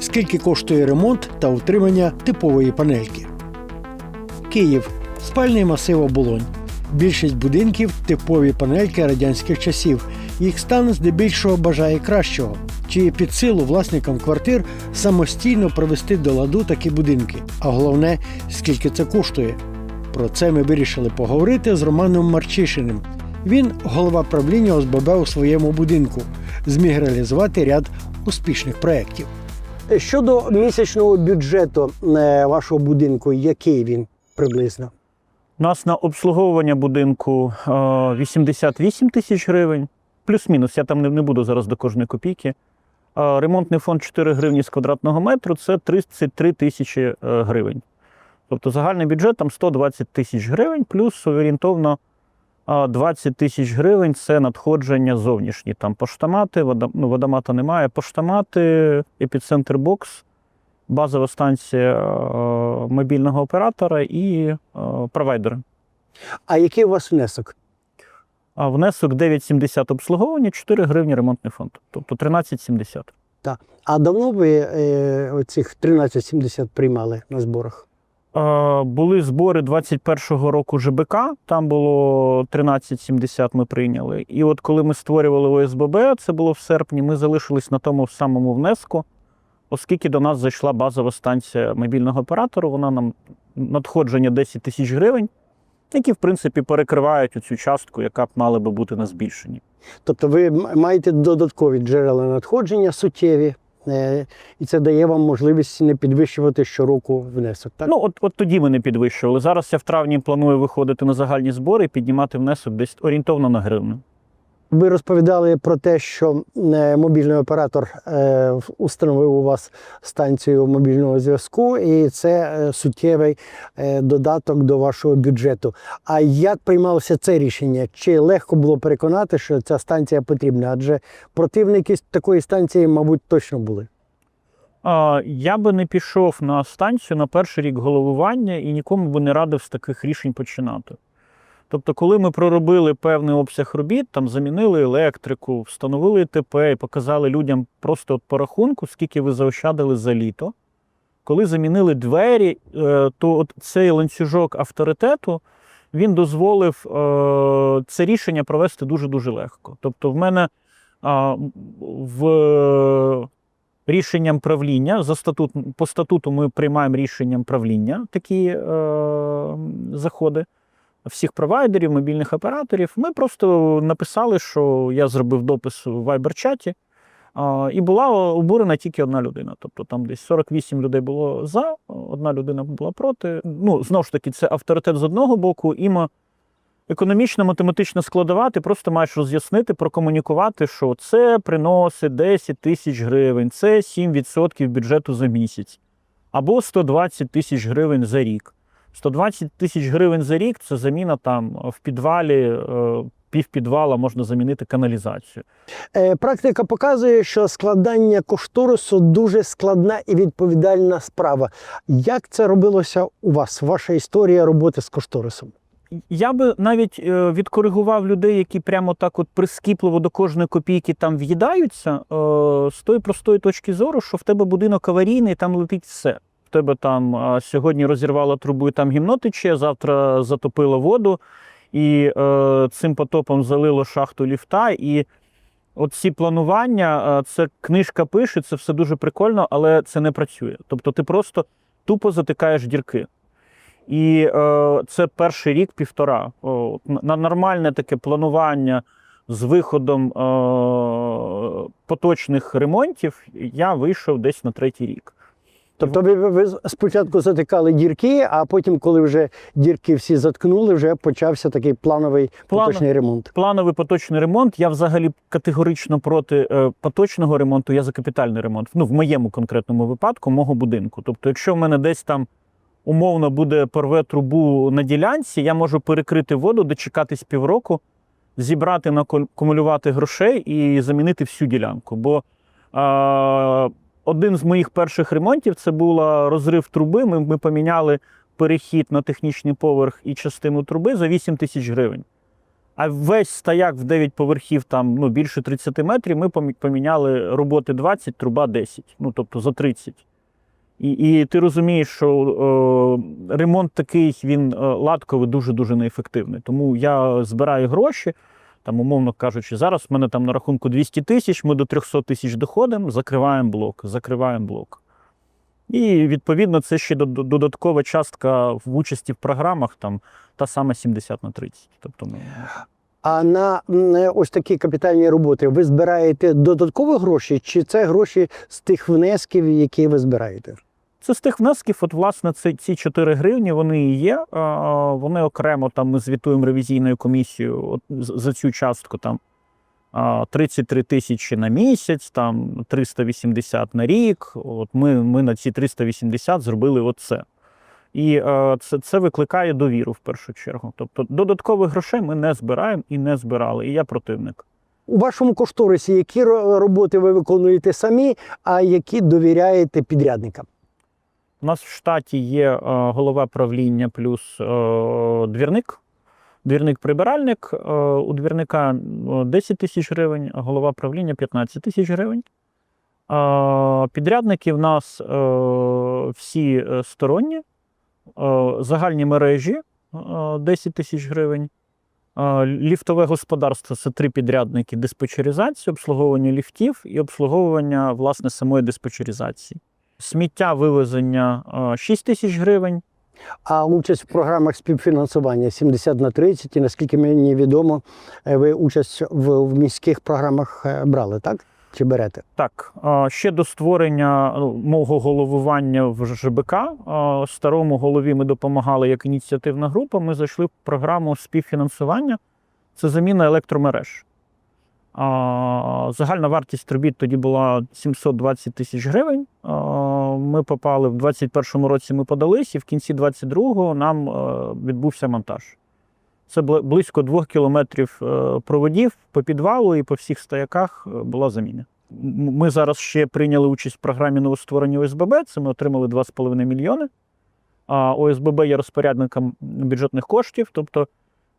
Скільки коштує ремонт та утримання типової панельки? Київ спальний масив оболонь. Більшість будинків типові панельки радянських часів. Їх стан здебільшого бажає кращого. Чи під силу власникам квартир самостійно привести до ладу такі будинки? А головне, скільки це коштує? Про це ми вирішили поговорити з Романом Марчишиним. Він голова правління ОСББ у своєму будинку, зміг реалізувати ряд успішних проєктів. Щодо місячного бюджету е, вашого будинку, який він приблизно? У нас на обслуговування будинку е, 88 тисяч гривень, плюс-мінус, я там не, буду зараз до кожної копійки. Е, Ремонтний фонд 4 гривні з квадратного метру це 33 тисячі е, гривень. Тобто загальний бюджет там 120 тисяч гривень, плюс орієнтовно е, 20 тисяч гривень це надходження зовнішні. Там поштамати, вода, ну, водомата немає, поштамати, епіцентр бокс, базова станція е, мобільного оператора і е, провайдери. А який у вас внесок? А внесок 9,70 обслуговування, 4 гривні ремонтний фонд. Тобто 13,70. А давно ви е, оцих 1370 приймали на зборах? Е, Були збори 21-го року ЖБК, там було 13,70 ми прийняли. І от коли ми створювали ОСББ, це було в серпні, ми залишились на тому самому внеску, оскільки до нас зайшла базова станція мобільного оператору, вона нам надходження 10 тисяч гривень, які, в принципі, перекривають цю частку, яка б мала би бути на збільшенні. Тобто ви маєте додаткові джерела надходження суттєві, і це дає вам можливість не підвищувати щороку внесок. Так? Ну, от, от тоді ми не підвищували. Зараз я в травні планую виходити на загальні збори і піднімати внесок десь орієнтовно на гривню. Ви розповідали про те, що е, мобільний оператор е, установив у вас станцію мобільного зв'язку, і це е, суттєвий додаток до вашого бюджету. А як приймалося це рішення? Чи легко було переконати, що ця станція потрібна? Адже противники такої станції, мабуть, точно були. Я би не пішов на станцію на перший рік головування і нікому би не радив з таких рішень починати. Тобто, коли ми проробили певний обсяг робіт, там замінили електрику, встановили ТП і показали людям просто по рахунку, скільки ви заощадили за літо. Коли замінили двері, е, то от цей ланцюжок авторитету він дозволив е, це рішення провести дуже-дуже легко. Тобто, в мене в рішенням правління за статут, по статуту ми приймаємо рішенням правління такі е, заходи всіх провайдерів, мобільних операторів. Ми просто написали, що я зробив допис в Viber-чаті, і була обурена тільки одна людина. Тобто там десь 48 людей було за, одна людина була проти. Ну, знову ж таки, це авторитет з одного боку, і ма- економічна математична складова, ти просто маєш роз'яснити, прокомунікувати, що це приносить 10 тисяч гривень, це 7% бюджету за місяць, або 120 тисяч гривень за рік. 120 тисяч гривень за рік це заміна там в підвалі, е, півпідвала можна замінити каналізацію. Е, Практика показує, що складання кошторису дуже складна і відповідальна справа. Як це робилося у вас? Ваша історія роботи з кошторисом? Я би навіть е, відкоригував людей, які прямо так от прискіпливо до кожної копійки там в'їдаються, е, з тої простої точки зору, що в тебе будинок аварійний, там летить все. В тебе там сьогодні розірвало трубу і там гімно тече, завтра затопило воду, і е, цим потопом залило шахту ліфта. І от ці планування, е, це книжка пише, це все дуже прикольно, але це не працює. Тобто ти просто тупо затикаєш дірки. І е, це перший рік півтора. О, на нормальне таке планування з виходом е, поточних ремонтів я вийшов десь на третій рік. Тобто ви, ви- спочатку затикали дірки, а потім, коли вже дірки всі заткнули, вже почався такий плановий Плано- поточний ремонт. Плановий поточний ремонт. Я взагалі категорично проти е, поточного ремонту, я за капітальний ремонт. Ну, в моєму конкретному випадку, мого будинку. Тобто, якщо в мене десь там умовно буде порве трубу на ділянці, я можу перекрити воду, дочекатись півроку, зібрати, накумулювати грошей і замінити всю ділянку. Бо е, один з моїх перших ремонтів це був розрив труби. Ми, ми поміняли перехід на технічний поверх і частину труби за 8 тисяч гривень. А весь стояк в 9 поверхів, там ну, більше 30 метрів, ми поміняли роботи 20, труба 10, ну тобто за 30. І, і ти розумієш, що е, ремонт такий він е, латковий дуже-дуже неефективний. Тому я збираю гроші, там, умовно кажучи, зараз в мене там на рахунку 200 тисяч, ми до 300 тисяч доходимо, закриваємо блок, закриваємо блок. І відповідно це ще додаткова частка в участі в програмах, там та сама 70 на 30. Тобто ми А на ось такі капітальні роботи ви збираєте додаткові гроші, чи це гроші з тих внесків, які ви збираєте? Це з тих внесків, от, власне, це, ці 4 гривні, вони і є. Вони окремо там ми звітуємо ревізійною комісією от, за цю частку там 33 тисячі на місяць, там 380 на рік. От ми, ми на ці 380 зробили оце. І це, це викликає довіру в першу чергу. Тобто додаткових грошей ми не збираємо і не збирали. І я противник. У вашому кошторисі які роботи ви виконуєте самі, а які довіряєте підрядникам? У нас в штаті є е, голова правління плюс е, двірник. Двірник-прибиральник. Е, у двірника е, 10 тисяч гривень, голова правління 15 тисяч гривень. Підрядники в нас всі сторонні, загальні мережі е, 10 тисяч гривень. Ліфтове господарство це три підрядники: диспетчеризація, обслуговування ліфтів і обслуговування власне самої диспетчеризації. Сміття вивезення е, 6 тисяч гривень. А участь в програмах співфінансування 70 на 30, і наскільки мені відомо, е, ви участь в, в міських програмах е, брали, так? Чи берете? Так, е, ще до створення ну, мого головування в ЖБК е, старому голові ми допомагали як ініціативна група. Ми зайшли в програму співфінансування. Це заміна електромереж. Загальна вартість робіт тоді була 720 тисяч гривень. Ми попали в 21-му році. Ми подались, і в кінці 22-го нам е, відбувся монтаж. Це близько двох кілометрів е, проводів по підвалу і по всіх стояках е, була заміна. Ми зараз ще прийняли участь в програмі новостворення ОСББ. Це ми отримали 2,5 мільйони. А ОСББ є розпорядником бюджетних коштів, тобто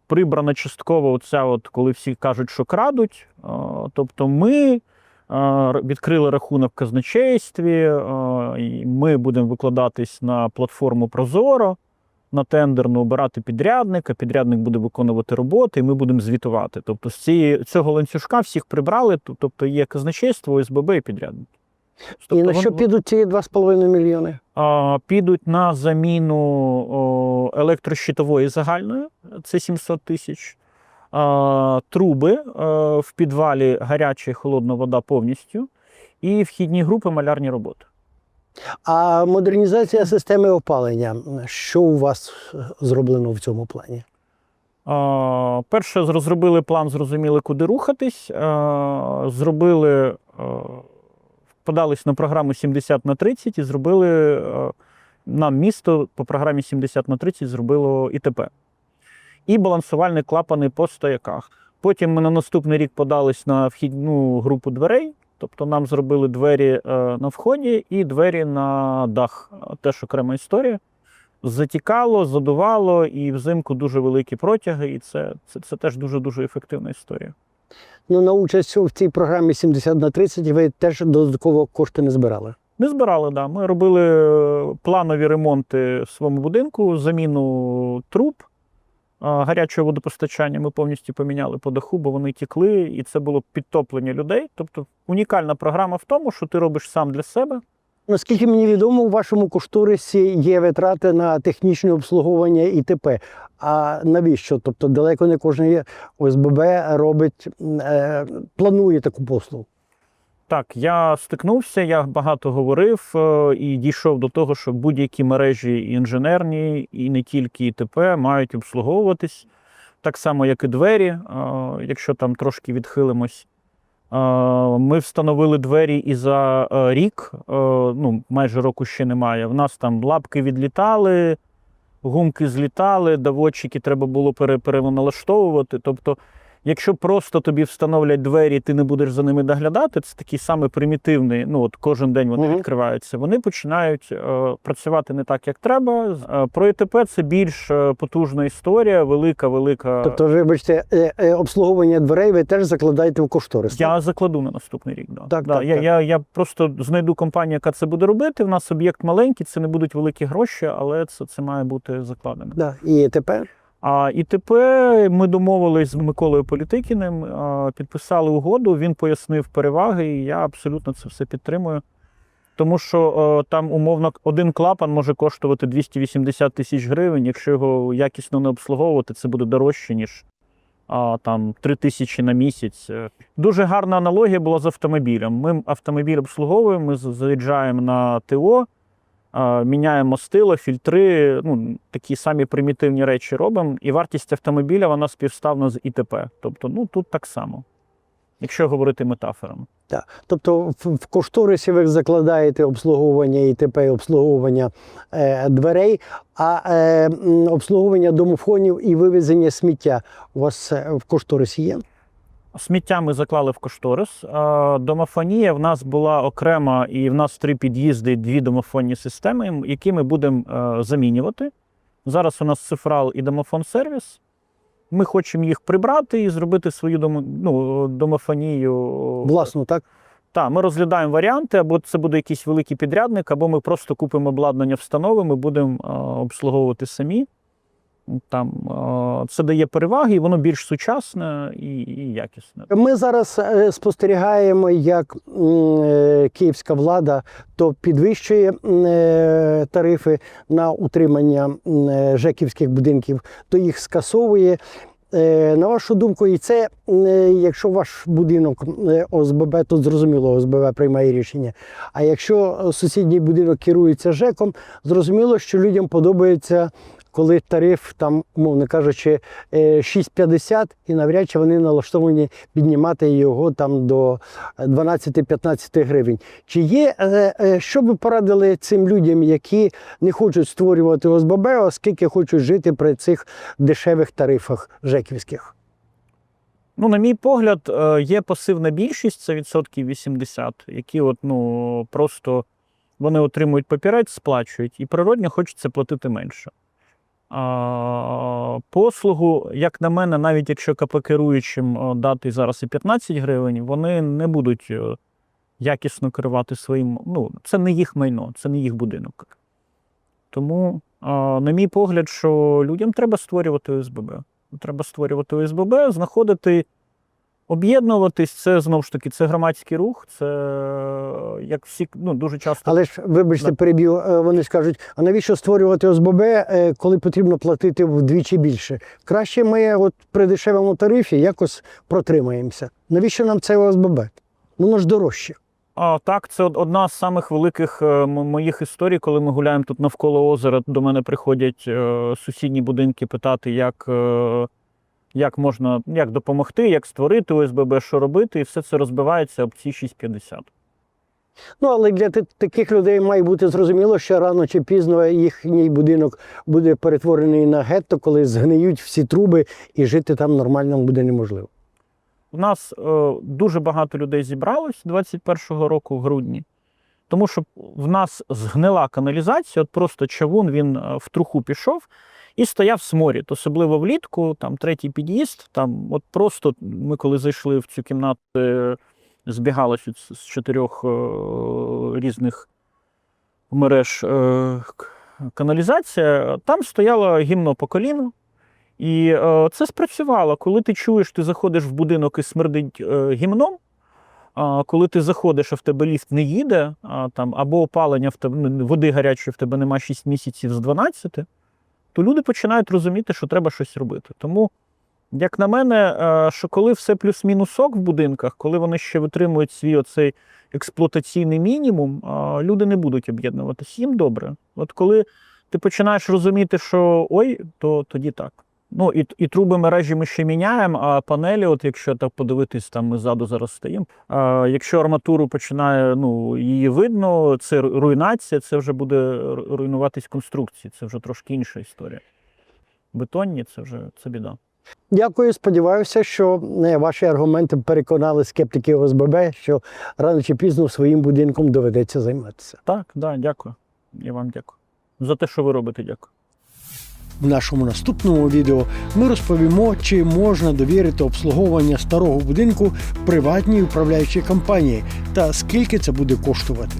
прибрана частково оця, от, коли всі кажуть, що крадуть. Тобто ми відкрили рахунок в казначействі, ми будемо викладатись на платформу Прозоро, на тендерну обирати підрядника, підрядник буде виконувати роботи, і ми будемо звітувати. Тобто з цієї, цього ланцюжка всіх прибрали, тобто є казначейство, ОСББ і підрядник. І Тобто на що підуть ці 2,5 мільйони? а, підуть на заміну о, електрощитової загальної, це 700 тисяч. А, труби е, в підвалі гаряча і холодна вода повністю. І вхідні групи малярні роботи. А модернізація системи опалення. Що у вас е, зроблено в цьому плані? А, перше, розробили план, зрозуміли, куди рухатись. А, зробили, а, подались на програму 70 на 30 і зробили нам місто по програмі 70 на 30 зробило ІТП. І балансувальні клапани по стояках. Потім ми на наступний рік подались на вхідну групу дверей. Тобто нам зробили двері е, на вході і двері на дах. Теж окрема історія затікало, задувало, і взимку дуже великі протяги, і це, це, це теж дуже-дуже ефективна історія. Ну, на участь в цій програмі 70 на 30 ви теж додатково кошти не збирали. Не збирали, да. Ми робили е, планові ремонти в своєму будинку, заміну труб, гарячого водопостачання ми повністю поміняли по даху, бо вони тікли, і це було підтоплення людей. Тобто унікальна програма в тому, що ти робиш сам для себе. Наскільки мені відомо, у вашому кошторисі є витрати на технічне обслуговування і т.п. А навіщо? Тобто далеко не кожен ОСББ робить, е, планує таку послугу. Так, я стикнувся, я багато говорив е, і дійшов до того, що будь-які мережі інженерні, і не тільки ІТП мають обслуговуватись так само, як і двері. Е, Якщо там трошки відхилимось. Е, Ми встановили двері і за е, рік, е, ну майже року ще немає. В нас там лапки відлітали, гумки злітали, доводчики треба було пере- переналаштовувати. Тобто Якщо просто тобі встановлять двері, ти не будеш за ними доглядати, це такий самий примітивний. Ну от кожен день вони Мгм. відкриваються. Вони починають е, працювати не так, як треба. Е, про ІТП це більш е, потужна історія, велика, велика. Тобто, вибачте, е, е, обслуговування дверей ви теж закладаєте в кошторис. Я закладу на наступний рік. Да. Так, да, так, я, так. Я, я просто знайду компанію, яка це буде робити. В нас об'єкт маленький, це не будуть великі гроші, але це, це має бути закладено. Да. І тепер А ІТП ми домовились з Миколою Політикіним, підписали угоду. Він пояснив переваги, і я абсолютно це все підтримую. Тому що о, там умовно один клапан може коштувати 280 тисяч гривень. Якщо його якісно не обслуговувати, це буде дорожче, ніж а, там 3 тисячі на місяць. Е, Дуже гарна аналогія була з автомобілем. Ми автомобіль обслуговуємо, ми заїжджаємо на ТО, міняємо мастило, фільтри, ну, такі самі примітивні речі робимо. І вартість автомобіля вона співставна з ІТП. Тобто, ну тут так само, якщо говорити метафорами. Тобто в, в кошторисі ви закладаєте обслуговування ІТП обслуговування е, дверей, а е, обслуговування домофонів і вивезення сміття у вас е, в кошторисі є? Сміття ми заклали в кошторис. Домофонія в нас була окрема, і в нас три під'їзди, дві домофонні системи, які ми будемо е, замінювати. Зараз у нас цифрал і домофон сервіс. Ми хочемо їх прибрати і зробити свою ну, домофонію. Власно, так? Так, ми розглядаємо варіанти, або це буде якийсь великий підрядник, або ми просто купимо обладнання, встановимо і будемо е, обслуговувати самі. Там це дає переваги, і воно більш сучасне і, і якісне. Ми зараз е, спостерігаємо, як е, київська влада то підвищує е, тарифи на утримання жеківських будинків, то їх скасовує. На вашу думку, і це, якщо ваш будинок ОСББ, то зрозуміло, ОСББ приймає рішення. А якщо сусідній будинок керується ЖЕКом, зрозуміло, що людям подобається, коли тариф, там, умовно кажучи, е, 6,50 і навряд чи вони налаштовані піднімати його там до 12-15 гривень. Чи є, е, е, що би порадили цим людям, які не хочуть створювати ОСББ, оскільки хочуть жити при цих дешевих тарифах жеківських? Ну, на мій погляд, е, є пасивна більшість, це відсотків 80, які от, ну, просто вони отримують папірець, сплачують, і природньо хочеться платити менше. Послугу, як на мене, навіть якщо КП керуючим дати зараз і 15 гривень, вони не будуть е, якісно керувати своїм. Ну, це не їх майно, це не їх будинок. Тому, на мій погляд, що людям треба створювати ОСББ. Треба створювати ОСББ, знаходити, об'єднуватись. Це знову ж таки це громадський рух. Це як всі ну, дуже часто. Але ж, вибачте, Да. переб'ю, е, вони скажуть, а навіщо створювати ОСББ, е, коли потрібно платити вдвічі більше? Краще ми от при дешевому тарифі якось протримаємося. Навіщо нам це ОСББ? Воно ж дорожче. А, так, це одна з самих великих е, моїх історій, коли ми гуляємо тут навколо озера. До мене приходять сусідні будинки питати, як, як можна як допомогти, як створити ОСББ, що робити, і все це розбивається об ці 6,50. Ну, але для таких людей має бути зрозуміло, що рано чи пізно їхній будинок буде перетворений на гетто, коли згниють всі труби і жити там нормально буде неможливо. У нас е, дуже багато людей зібралось 21-го року в грудні, тому що в нас згнила каналізація, от просто чавун він е, в труху пішов і стояв сморід, особливо влітку, там третій під'їзд. Там от просто ми коли зайшли в цю кімнату, збігалося з чотирьох е, різних мереж е, каналізація, там стояло гімно по коліну. І е, це спрацювало. Коли ти чуєш, ти заходиш в будинок і смердить гімном. А коли ти заходиш, а в тебе ліфт не їде, там, або опалення в тебе ну, води гарячої в тебе нема 6 місяців з 12, то люди починають розуміти, що треба щось робити. Тому, як на мене, е, що коли все плюс-мінус ок в будинках, коли вони ще витримують свій оцей експлуатаційний мінімум, люди не будуть об'єднуватися. Їм добре. От коли ти починаєш розуміти, що ой, то тоді так. Ну і, і труби мережі ми ще міняємо, а панелі, от якщо так подивитись, там ми ззаду зараз стоїмо. А, якщо арматуру починає, ну її видно, це руйнація, це вже буде руйнуватись конструкції. Це вже трошки інша історія. Бетонні це вже це біда. Дякую. Сподіваюся, що е, ваші аргументи переконали скептиків ОСББ, що рано чи пізно своїм будинком доведеться займатися. Так, да, дякую. Я вам дякую. За те, що ви робите, дякую. В нашому наступному відео ми розповімо, чи можна довірити обслуговування старого будинку приватній управляючій компанії та скільки це буде коштувати.